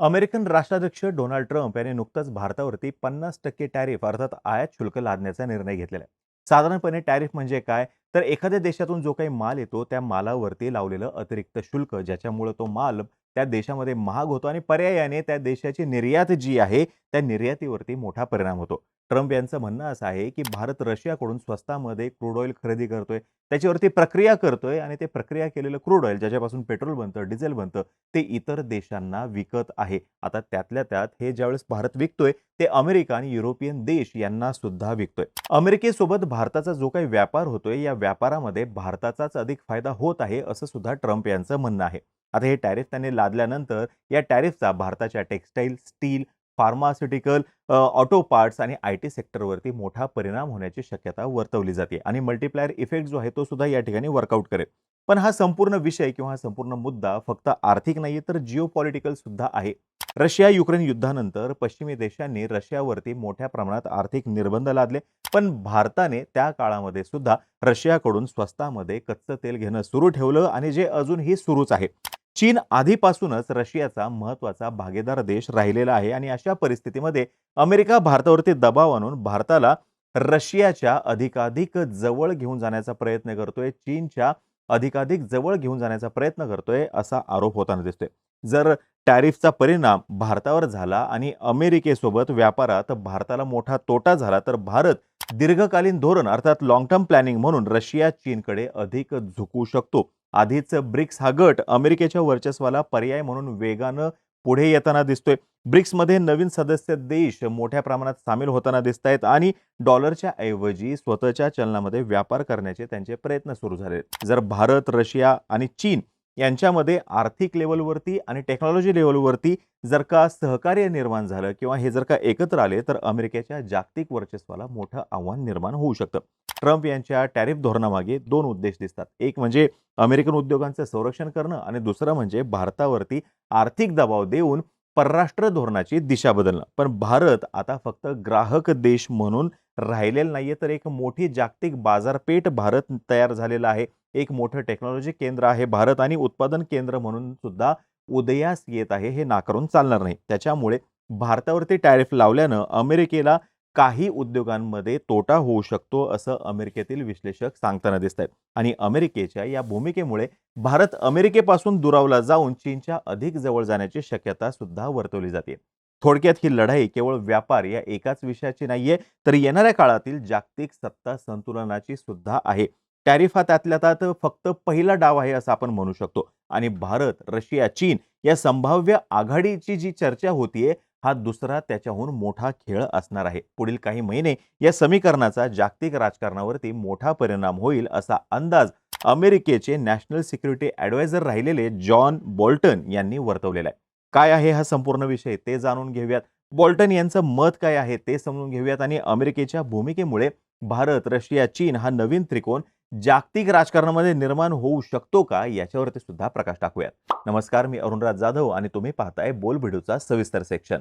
American राष्ट्राध्यक्ष Donald Trump यांनी नुकताच भारतावरती पन्नास टक्के टॅरिफ अर्थात आयात शुल्क लादण्याचा निर्णय घेतलेला आहे. साधारणपणे टॅरिफ म्हणजे काय? तर एखाद्या देशातून जो काही माल येतो त्या मालावरती लावलेलं अतिरिक्त शुल्क ज्याच्यामुळे तो माल त्या देशामध्ये महाग होतो आणि पर्यायाने त्या देशाची निर्यात जी आहे त्या निर्यातीवरती मोठा परिणाम होतो. ट्रम्प यांचं म्हणणं असं आहे की भारत रशियाकडून स्वस्तामध्ये क्रूड ऑइल खरेदी करतोय त्याच्यावरती प्रक्रिया करतोय आणि ते प्रक्रिया केलेलं क्रूड ऑइल ज्याच्यापासून पेट्रोल बनतं डिझेल बनतं ते इतर देशांना विकत आहे. आता त्यातल्या त्यात हे ज्यावेळेस भारत विकतोय ते अमेरिका आणि युरोपियन देश यांना सुद्धा विकतोय. अमेरिकेसोबत भारताचा जो काही व्यापार होतोय या व्यापारामध्ये भारताचाच अधिक फायदा होत आहे असं सुद्धा ट्रम्प यांचं म्हणणं आहे. आता हे टॅरिफ त्यांनी लादल्यानंतर या टॅरिफचा भारताच्या textile steel pharmaceutical auto parts आणि आय टी सेक्टरवरती मोठा परिणाम होण्याची शक्यता वर्तवली जाते आणि मल्टीप्लायर इफेक्ट जो आहे तो सुद्धा या ठिकाणी वर्कआउट करेल. पण हा संपूर्ण विषय किंवा हा संपूर्ण मुद्दा फक्त आर्थिक नाही तर जिओपॉलिटिकल सुद्धा आहे. रशिया युक्रेन युद्धानंतर पश्चिमी देशांनी रशियावरती मोठ्या प्रमाणात आर्थिक निर्बंध लादले पण भारताने त्या काळामध्ये सुद्धा रशियाकडून स्वस्तामध्ये कच्चं तेल घेणं सुरू ठेवलं आणि जे अजूनही सुरूच आहे. चीन आधीपासूनच रशियाचा महत्त्वाचा भागीदार देश राहिलेला आहे आणि अशा परिस्थितीमध्ये अमेरिका भारतावरती दबाव आणून भारताला रशियाच्या अधिकाधिक जवळ घेऊन जाण्याचा प्रयत्न करतोय चीनच्या अधिकाधिक जवळ घेऊन जाण्याचा प्रयत्न करतोय असा आरोप होताना दिसतोय. जर टॅरिफचा परिणाम भारतावर झाला आणि अमेरिकेसोबत व्यापारात भारताला मोठा तोटा झाला तर भारत दीर्घकालीन धोरण अर्थात लॉंग टर्म प्लॅनिंग म्हणून रशिया चीनकडे अधिक झुकू शकतो. आधीच ब्रिक्स हा गट अमेरिकेच्या वर्चस्वाला पर्याय म्हणून वेगानं पुढे येताना दिसतोय. ब्रिक्समध्ये नवीन सदस्य देश मोठ्या प्रमाणात सामील होताना दिसत आहेत आणि डॉलरच्या ऐवजी स्वतःच्या चलनामध्ये व्यापार करण्याचे त्यांचे प्रयत्न सुरू झाले जर भारत रशिया आणि चीन यांच्यामध्ये आर्थिक लेवलवरती आणि टेक्नॉलॉजी लेवलवरती जर का सहकार्य निर्माण झालं किंवा हे जर का एकत्र आले तर अमेरिकेच्या जागतिक वर्चस्वाला मोठं आव्हान निर्माण होऊ शकतं. ट्रम्प यांच्या टॅरिफ धोरणामागे दोन उद्देश दिसतात. एक म्हणजे अमेरिकन उद्योगांचं संरक्षण करणं आणि दुसरं म्हणजे भारतावरती आर्थिक दबाव देऊन परराष्ट्र धोरणाची दिशा बदलणं. पण भारत आता फक्त ग्राहक देश म्हणून राहिलेलं नाहीये तर एक मोठी जागतिक बाजारपेठ भारत तयार झालेला आहे. एक मोठं टेक्नॉलॉजी केंद्र आहे भारत आणि उत्पादन केंद्र म्हणून सुद्धा उदयास येत आहे हे नाकारून चालणार नाही. त्याच्यामुळे भारतावरती टॅरिफ लावल्यानं अमेरिकेला काही उद्योगांमध्ये तोटा होऊ शकतो असं अमेरिकेतील विश्लेषक सांगताना दिसत आहेत आणि अमेरिकेच्या या भूमिकेमुळे भारत अमेरिकेपासून दुरावला जाऊन चीनच्या अधिक जवळ जाण्याची शक्यता सुद्धा वर्तवली जाते. थोडक्यात ही लढाई केवळ व्यापार या एकाच विषयाची नाहीये तर येणाऱ्या काळातील जागतिक सत्ता संतुलनाची सुद्धा आहे. टॅरिफ हा त्यातल्या त्यात फक्त पहिला डाव आहे असं आपण म्हणू शकतो. आणि भारत रशिया चीन या संभाव्य आघाडीची जी चर्चा होतीये हा दुसरा त्याच्याहून मोठा खेळ असणार आहे. पुढील काही महिने या समीकरणाचा जागतिक राजकारणावरती मोठा परिणाम होईल असा अंदाज अमेरिकेचे नॅशनल सिक्युरिटी ॲडवायझर राहिलेले जॉन बॉल्टन यांनी वर्तवलेला आहे. काय आहे हा संपूर्ण विषय? ते जाणून घेऊयात. बॉल्टन यांचं मत काय आहे ते समजून घेऊयात आणि अमेरिकेच्या भूमिकेमुळे भारत रशिया चीन हा नवीन त्रिकोण जागतिक राजकारणामध्ये निर्माण होऊ शकतो का? याच्यावरती सुद्धा प्रकाश टाकूयात. नमस्कार मी अरुणराज जाधव आणि तुम्ही पाहताय बोल व्हिडिओचा सविस्तर सेक्शन.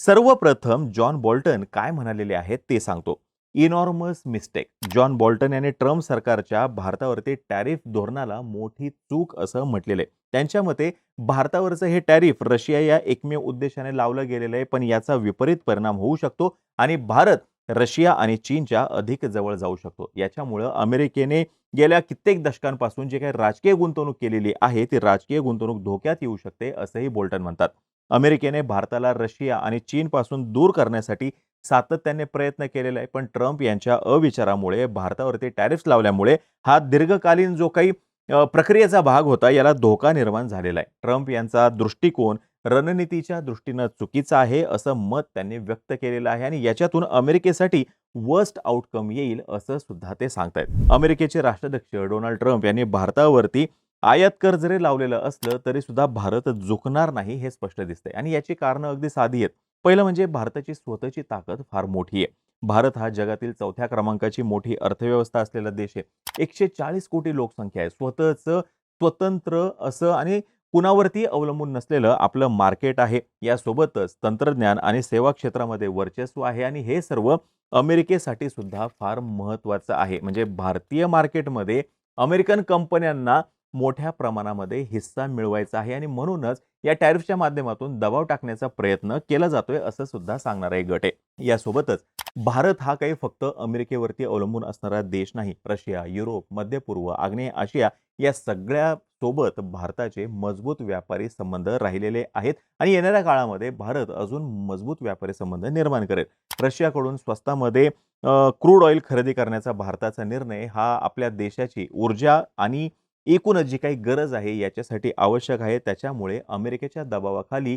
सर्वप्रथम जॉन बॉल्टन काय म्हणालेले आहेत ते सांगतो. Enormous mistake. जॉन बॉल्टन यांनी ट्रम्प सरकारच्या भारतावरती टॅरिफ धोरणाला मोठी चूक असं म्हटलेलं आहे. त्यांच्या मते भारतावरचं हे टॅरिफ रशिया या एकमेव उद्देशाने लावलं गेलेलं आहे पण याचा विपरीत परिणाम होऊ शकतो आणि भारत रशिया आणि चीनच्या अधिक जवळ जाऊ शकतो. याच्यामुळं अमेरिकेने गेल्या कित्येक दशकांपासून जे काही राजकीय गुंतवणूक केलेली आहे ती राजकीय गुंतवणूक धोक्यात येऊ शकते असंही बोल्टन म्हणतात. अमेरिकेने भारताला रशिया आणि चीनपासून दूर करण्यासाठी सातत्याने प्रयत्न केलेला आहे पण ट्रम्प यांच्या अविचारामुळे भारतावरती टॅरिफ्स लावल्यामुळे हा दीर्घकालीन जो काही प्रक्रियेचा भाग होता याला धोका निर्माण झालेला आहे. ट्रम्प यांचा दृष्टिकोन रणनीतीच्या दृष्टीनं चुकीचं आहे असं मत त्यांनी व्यक्त केलेलं आहे आणि याच्यातून अमेरिकेसाठी वर्स्ट आउटकम येईल असं सुद्धा ते सांगतायत. अमेरिकेचे राष्ट्राध्यक्ष डोनाल्ड ट्रम्प यांनी भारतावरती आयात कर जरी लावलेलं असलं तरी सुद्धा भारत झुकणार नाही हे स्पष्ट दिसतंय आणि याची कारणं अगदी साधी आहेत. पहिलं म्हणजे भारताची स्वतःची ताकद फार मोठी आहे. भारत हा जगातील चौथ्या क्रमांकाची मोठी अर्थव्यवस्था असलेला देश आहे. एकशे चाळीस कोटी लोकसंख्या आहे. स्वतःचं स्वतंत्र असं आणि कुणावरती अवलंबून नसलेलं आपलं मार्केट आहे. यासोबतच तंत्रज्ञान आणि सेवा क्षेत्रामध्ये वर्चस्व आहे आणि हे सर्व अमेरिकेसाठी सुद्धा फार महत्त्वाचं आहे. म्हणजे भारतीय मार्केटमध्ये अमेरिकन कंपन्यांना मोठ्या प्रमाणामध्ये हिस्सा मिळवायचा आहे आणि म्हणूनच या टॅरिफच्या माध्यमातून दबाव टाकण्याचा प्रयत्न केला जातोय असं सुद्धा सांगणार एक गट आहे यासोबतच भारत हा काही फक्त अमेरिकेवरती अवलंबून असणारा देश नाही. रशिया युरोप मध्य पूर्व आग्नेय आशिया या सगळ्या सोबत भारताचे मजबूत व्यापारी संबंध राहिलेले आहेत आणि येणाऱ्या काळामध्ये भारत अजून मजबूत व्यापारी संबंध निर्माण करेल. रशियाकडून स्वस्तामध्ये क्रूड ऑइल खरेदी करण्याचा भारताचा निर्णय हा आपल्या देशाची ऊर्जा आणि एकूणच जी काही गरज आहे याच्यासाठी आवश्यक आहे. त्याच्यामुळे अमेरिकेच्या दबावाखाली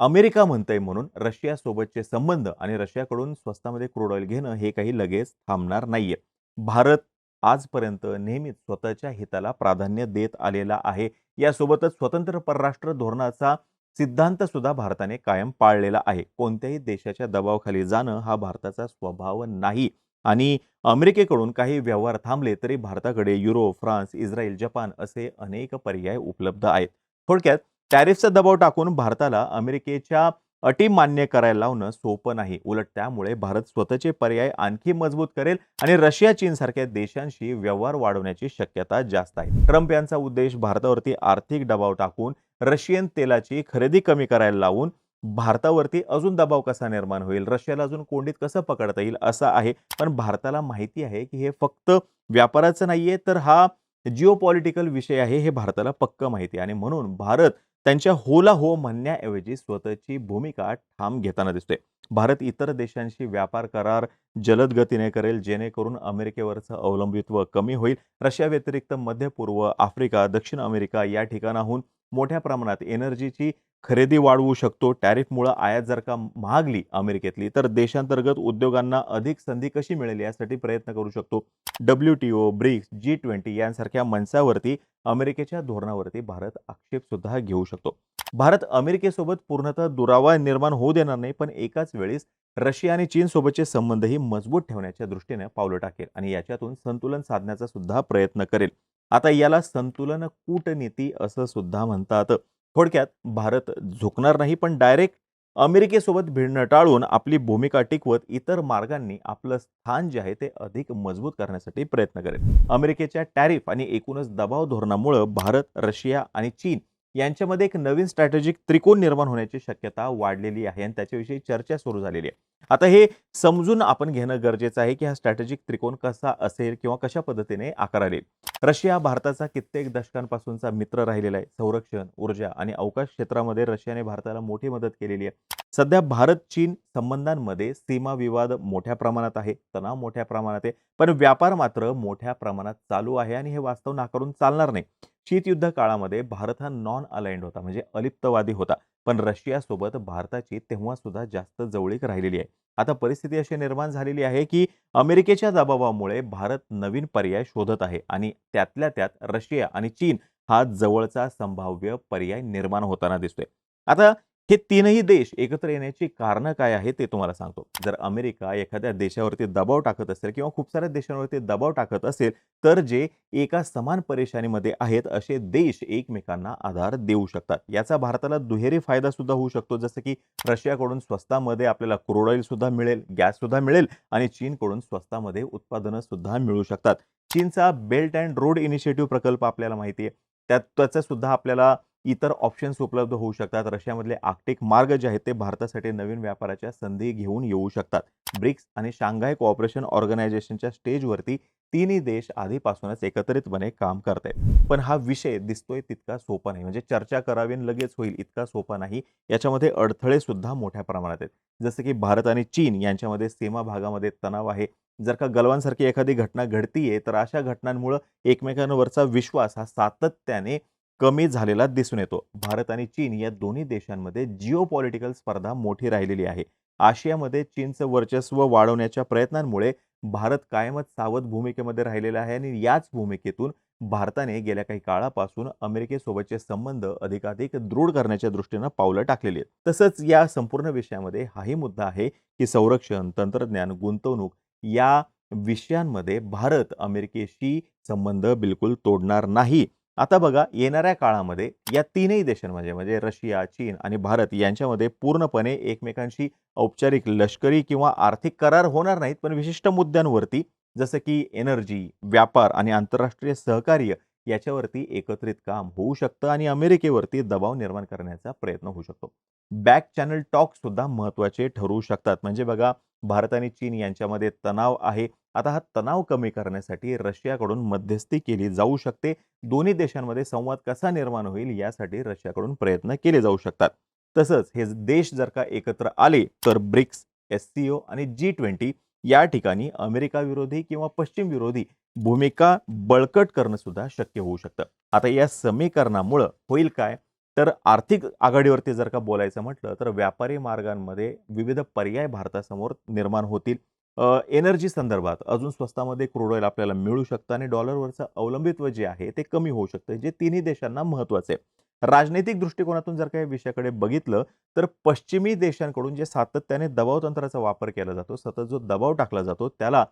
अमेरिका म्हणतंय म्हणून रशियासोबतचे संबंध आणि रशियाकडून स्वस्तामध्ये क्रूड ऑइल घेणं हे काही लगेच थांबणार नाहीये. भारत आजपर्यंत नेहमीच स्वतःच्या हिताला प्राधान्य देत आलेला आहे. यासोबतच स्वतंत्र परराष्ट्र धोरणाचा सिद्धांत सुद्धा भारताने कायम पाळलेला आहे. कोणत्याही देशाच्या दबावाखाली जाणं हा भारताचा स्वभाव नाही. आणि अमेरिकेकडून काही व्यवहार थांबले तरी भारताकडे युरोप फ्रान्स इस्रायल जपान असे अनेक पर्याय उपलब्ध आहेत. थोडक्यात टॅरिफचा दबाव टाकून भारताला अमेरिकेच्या अटी मान्य करायला लावणं सोपं नाही. उलट त्यामुळे भारत स्वतःचे पर्याय आणखी मजबूत करेल आणि रशिया चीन सारख्या देशांशी व्यवहार वाढवण्याची शक्यता जास्त आहे. ट्रम्प यांचा उद्देश भारतावरती आर्थिक दबाव टाकून रशियन तेलाची खरेदी कमी करायला लावून भारतावरती अजून दबाव कसा निर्माण होईल? रशियाला अजून कोंडीत कसं पकडता येईल असं आहे. पण भारताला माहिती आहे की हे फक्त व्यापाराचं नाहीये तर हा जिओपॉलिटिकल विषय आहे हे भारताला पक्क माहिती आहे. आणि म्हणून भारत त्यांच्या होला हो म्हणण्याऐवजी स्वतःची भूमिका ठाम घेताना दिसतोय. भारत इतर देशांशी व्यापार करार जलद गतीने करेल जेणेकरून अमेरिकेवरचं अवलंबित्व कमी होईल. रशिया व्यतिरिक्त मध्य पूर्व आफ्रिका दक्षिण अमेरिका या ठिकाणाहून मोठ्या प्रमाणात एनर्जीची खरेदी वाढवू शकतो. टॅरिफमुळं आयात जर का महागली अमेरिकेतली तर देशांतर्गत उद्योगांना अधिक संधी कशी मिळेल यासाठी प्रयत्न करू शकतो. W T O BRICS G twenty यांसारख्या मंचावरती अमेरिकेच्या धोरणावरती भारत आक्षेप सुद्धा घेऊ शकतो. भारत अमेरिकेसोबत पूर्णतः दुरावा निर्माण होऊ देणार नाही पण एकाच वेळेस रशिया आणि चीनसोबतचे संबंधही मजबूत ठेवण्याच्या दृष्टीने पावलं टाकेल आणि याच्यातून संतुलन साधण्याचा सुद्धा प्रयत्न करेल. आता याला संतुलन कूटनीती असं सुद्धा म्हणतात. थोडक्यात भारत झुकणार नाही पण डायरेक्ट अमेरिकेसोबत भिडणं टाळून आपली भूमिका टिकवत इतर मार्गांनी आपलं स्थान जे आहे ते अधिक मजबूत करण्यासाठी प्रयत्न करेल. अमेरिकेच्या टॅरिफ आणि एकूणच दबाव धोरणामुळं भारत रशिया आणि चीन यांच्यामध्ये एक नवीन स्ट्रॅटेजिक त्रिकोण निर्माण होण्याची शक्यता वाढलेली आहे आणि त्याच्याविषयी चर्चा सुरू झालेली आहे. आता हे समजून आपण घेणं गरजेचं आहे की हा स्ट्रॅटेजिक त्रिकोण कसा असेल किंवा कशा पद्धतीने आकाराला. येईल रशिया भारताचा कित्येक दशकांपासूनचा मित्र राहिलेला आहे. संरक्षण ऊर्जा आणि अवकाश क्षेत्रामध्ये रशियाने भारताला मोठी मदत केलेली आहे. सध्या भारत चीन संबंधांमध्ये सीमा विवाद मोठ्या प्रमाणात आहे तणाव मोठ्या प्रमाणात आहे पण व्यापार मात्र मोठ्या प्रमाणात चालू आहे आणि हे वास्तव नाकारून चालणार नाही. शीतयुद्ध काळामध्ये भारत हा नॉन अलाइंड होता म्हणजे अलिप्तवादी होता. पण रशियासोबत भारताची तेव्हा सुद्धा जास्त जवळीक राहिलेली आहे. आता परिस्थिती अशी निर्माण झालेली आहे की अमेरिकेच्या दबावामुळे भारत नवीन पर्याय शोधत आहे आणि त्यातल्या त्यात रशिया आणि चीन हा जवळचा संभाव्य पर्याय निर्माण होताना दिसतोय. आता हे तीनही देश एकत्र येण्याची कारणं काय आहे ते तुम्हाला सांगतो. जर अमेरिका एखाद्या देशावरती दबाव टाकत असेल किंवा खूप साऱ्या देशांवरती दबाव टाकत असेल तर जे एका समान परेशानीमध्ये आहेत असे देश एकमेकांना आधार देऊ शकतात. याचा भारताला दुहेरी फायदा सुद्धा होऊ शकतो. जसं की रशियाकडून स्वस्तामध्ये आपल्याला क्रूड ऑइल सुद्धा मिळेल गॅस सुद्धा मिळेल आणि चीनकडून स्वस्तामध्ये उत्पादनं सुद्धा मिळू शकतात. चीनचा बेल्ट अँड रोड इनिशिएटिव्ह प्रकल्प आपल्याला माहिती आहे. त्यात त्याचा सुद्धा आपल्याला इतर ऑप्शन्स उपलब्ध होऊ शकतात. रशियामधले आर्क्टिक मार्ग जे आहेत ते भारतासाठी नवीन व्यापाराच्या संधी घेऊन येऊ शकतात. ब्रिक्स आणि शांघाय कोऑपरेशन ऑर्गनायझेशनच्या स्टेजवरती तिन्ही देश आधीपासूनच एकत्रितपणे काम करत आहेत पण हा विषय दिसतोय तितका सोपा नाही. म्हणजे चर्चा करावी आणि लगेच होईल इतका सोपा नाही. याच्यामध्ये अडथळे सुद्धा मोठ्या प्रमाणात आहेत. जसं की भारत आणि चीन यांच्यामध्ये सीमा भागामध्ये तणाव आहे. जर का गलवानसारखी एखादी घटना घडतीये तर अशा घटनांमुळं एकमेकांवरचा विश्वास हा सातत्याने कमी झालेला दिसून येतो. भारत आणि चीन या दोन्ही देशांमध्ये जिओ पॉलिटिकल स्पर्धा मोठी राहिलेली आहे. आशियामध्ये चीनचं वर्चस्व वाढवण्याच्या प्रयत्नांमुळे भारत कायमच सावध भूमिकेमध्ये राहिलेला आहे आणि याच भूमिकेतून भारताने गेल्या काही काळापासून अमेरिकेसोबतचे संबंध अधिकाधिक दृढ करण्याच्या दृष्टीनं पावलं टाकलेली आहेत. तसंच या संपूर्ण विषयामध्ये हाही मुद्दा आहे की संरक्षण तंत्रज्ञान गुंतवणूक या विषयांमध्ये भारत अमेरिकेशी संबंध बिलकुल तोडणार नाही. आता बघा येणाऱ्या काळामध्ये या तीनही देशांमध्ये म्हणजे रशिया चीन आणि भारत यांच्यामध्ये पूर्णपणे एकमेकांशी औपचारिक लष्करी किंवा आर्थिक करार होणार नाहीत. पण विशिष्ट मुद्द्यांवरती जसं की एनर्जी व्यापार आणि आंतरराष्ट्रीय सहकार्य याच्यावरती एकत्रित काम होऊ शकतं आणि अमेरिकेवरती दबाव निर्माण करण्याचा प्रयत्न होऊ शकतो. बॅक चॅनल टॉक सुद्धा महत्त्वाचे ठरू शकतात. म्हणजे बघा भारत आणि चीन यांच्यामध्ये तणाव आहे. आता हा तणाव कमी करण्यासाठी रशियाकडून मध्यस्थी केली जाऊ शकते. दोन्ही देशांमध्ये संवाद कसा निर्माण होईल यासाठी रशियाकडून प्रयत्न केले जाऊ शकतात. तसंच हे देश जर का एकत्र आले तर ब्रिक्स एस आणि जी ट्वेंटी या ठिकाणी अमेरिका विरोधी किंवा पश्चिम विरोधी भूमिका बळकट करणं सुद्धा शक्य होऊ शकतं. आता या समीकरणामुळं होईल काय? तर आर्थिक आघाडीवरती जर का बोलायचं म्हटलं तर व्यापारी मार्गांमध्ये विविध पर्याय भारतासमोर निर्माण होतील. एनर्जी संदर्भात अजून स्वस्तामध्ये क्रूड ऑइल आपल्याला मिळू शकतं आणि डॉलरवरचं अवलंबित्व जे आहे ते कमी होऊ शकतं. जे तिन्ही देशांना महत्त्वाचं आहे. राजनैतिक दृष्टिकोनातून जर काही विषयाकडे बघितलं तर पश्चिमी देशांकडून जे सातत्याने दबाव तंत्राचा वापर केला जातो सतत जो दबाव टाकला जातो त्याला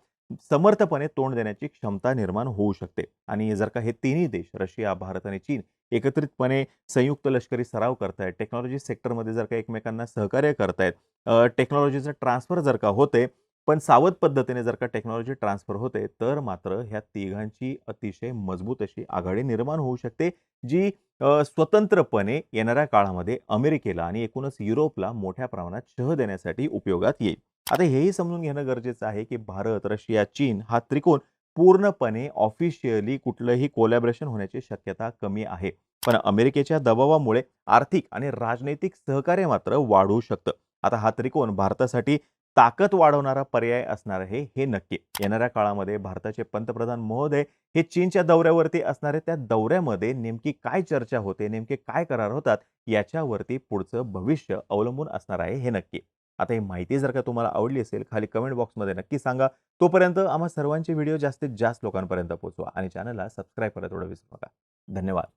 समर्थपणे तोंड देण्याची क्षमता निर्माण होऊ शकते. आणि जर का हे तिन्ही देश रशिया भारत आणि चीन एकत्रितपणे संयुक्त लष्करी सराव करतायत टेक्नॉलॉजी सेक्टरमध्ये जर का एकमेकांना सहकार्य करतायत टेक्नॉलॉजीचं ट्रान्सफर जर का होते पण सावध पद्धतीने जर का टेक्नॉलॉजी ट्रान्सफर होते तर मात्र ह्या तिघांची अतिशय मजबूत अशी आघाडी निर्माण होऊ शकते जी स्वतंत्रपणे येणाऱ्या काळामध्ये अमेरिकेला आणि एकूणच युरोपला मोठ्या प्रमाणात शह देण्यासाठी उपयोगात येईल. आता हेही समजून घेणं गरजेचं आहे की भारत रशिया चीन हा त्रिकोण पूर्णपणे ऑफिशियली कुठलंही कोलॅबरेशन होण्याची शक्यता कमी आहे. पण अमेरिकेच्या दबावामुळे आर्थिक आणि राजनैतिक सहकार्य मात्र वाढू शकतं. आता हा त्रिकोण भारतासाठी ताकद वाढवणारा पर्याय असणार आहे हे नक्की. येणाऱ्या काळामध्ये भारताचे पंतप्रधान महोदय हे चीनच्या दौऱ्यावरती असणारे त्या दौऱ्यामध्ये नेमकी काय चर्चा होते नेमके काय करार होतात याच्यावरती पुढचं भविष्य अवलंबून असणार आहे हे नक्की. आता ही माहिती जर का तुम्हाला आवडली असेल खाली कमेंट बॉक्समध्ये नक्की सांगा. तोपर्यंत आम्हा सर्वांचे व्हिडिओ जास्तीत जास्त लोकांपर्यंत पोहोचवा आणि चॅनलला सबस्क्राईब करायला थोडं विसरू नका. धन्यवाद.